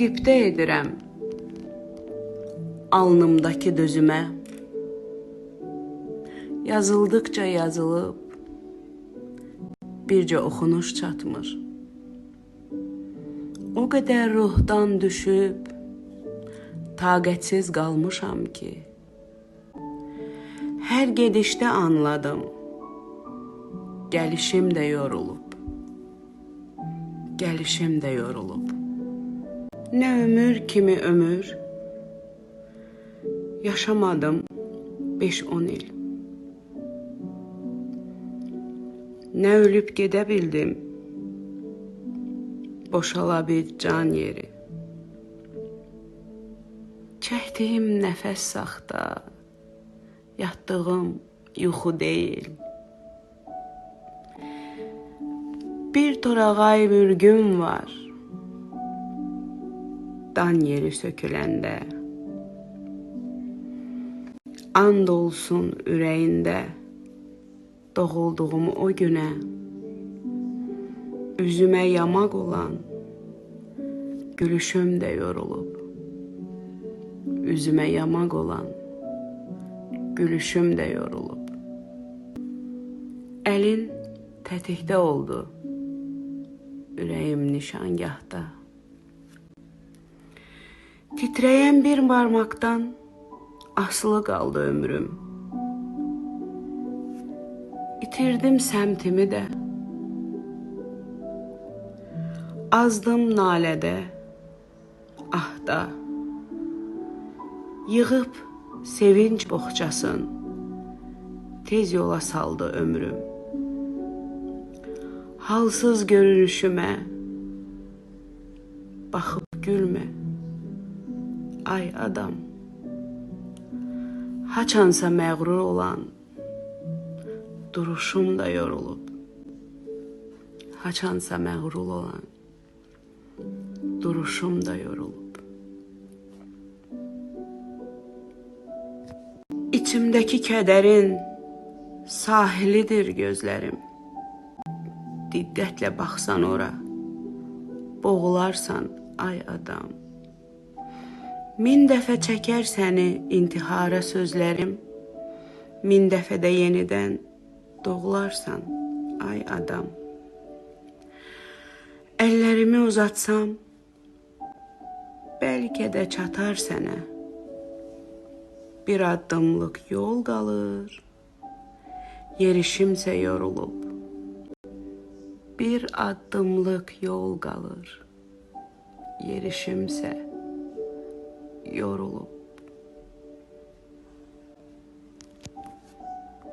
qibtə edirəm alnımdakı dözümə. Yazıldıqca yazılıb bircə oxunuş çatmır. O qədər ruhdan düşüb taqətsiz qalmışam ki, hər gedişdə anladım. Gəlişim də yorulub. Gəlişim də yorulub. Nə ömür kimi ömür yaşamadım 5-10 il. Nə ölüb gedə bildim. Boşala bir can yeri. Çəkdiyim nəfəs saxta, yatdığım yuxu deyil. Bir torağay mürgüm var. Dan yeri söküləndə. And olsun ürəyində doğulduğum o günə. Üzümə yamaq olan gülüşüm də yorulub. Üzümə yamaq olan gülüşüm də yorulub. Əlin tətikdə oldu. Ürəyim nişangahda. Titrəyən bir barmaqdan asılı qaldı ömrüm. İtirdim səmtimi də. Azdım nalədə, ahda. Yığıb sevinç boğçasın. Tez yola saldı ömrüm. Halsız görünüşümə baxıb gülmə. Ay adam. Haçansa məğrur olan duruşum da yorulub. Haçansa məğrur olan duruşum da yorulub. İçimdəki kədərin sahilidir gözlərim. Diqqətlə baxsan ora, boğularsan ay adam. Min dəfə çəkər səni intihara sözlərim. Min dəfə də yenidən doğularsan ay adam. Əllərimi uzatsam bəlkə də çatar sənə. Bir addımlıq yol qalır. Yerişimsə yorulub. Bir addımlıq yol qalır. Yerişimsə yorulub.